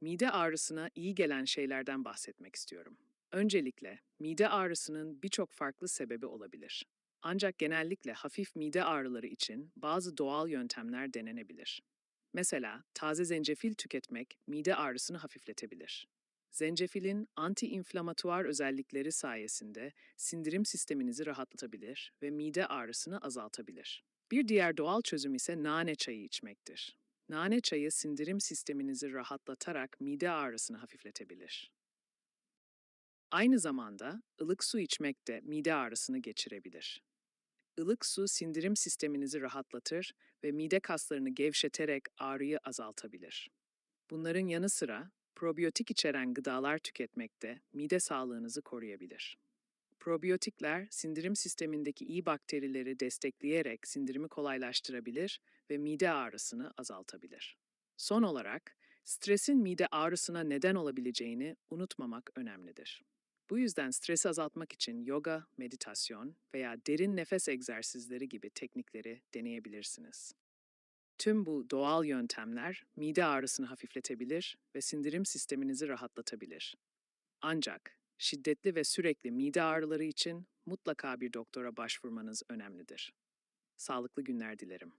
mide ağrısına iyi gelen şeylerden bahsetmek istiyorum. Öncelikle, mide ağrısının birçok farklı sebebi olabilir. Ancak genellikle hafif mide ağrıları için bazı doğal yöntemler denenebilir. Mesela taze zencefil tüketmek mide ağrısını hafifletebilir. Zencefilin anti-inflamatuar özellikleri sayesinde sindirim sisteminizi rahatlatabilir ve mide ağrısını azaltabilir. Bir diğer doğal çözüm ise nane çayı içmektir. Nane çayı sindirim sisteminizi rahatlatarak mide ağrısını hafifletebilir. Aynı zamanda ılık su içmek de mide ağrısını geçirebilir. Ilık su sindirim sisteminizi rahatlatır ve mide kaslarını gevşeterek ağrıyı azaltabilir. Bunların yanı sıra probiyotik içeren gıdalar tüketmek de mide sağlığınızı koruyabilir. Probiyotikler sindirim sistemindeki iyi bakterileri destekleyerek sindirimi kolaylaştırabilir ve mide ağrısını azaltabilir. Son olarak, stresin mide ağrısına neden olabileceğini unutmamak önemlidir. Bu yüzden stresi azaltmak için yoga, meditasyon veya derin nefes egzersizleri gibi teknikleri deneyebilirsiniz. Tüm bu doğal yöntemler mide ağrısını hafifletebilir ve sindirim sisteminizi rahatlatabilir. Ancak şiddetli ve sürekli mide ağrıları için mutlaka bir doktora başvurmanız önemlidir. Sağlıklı günler dilerim.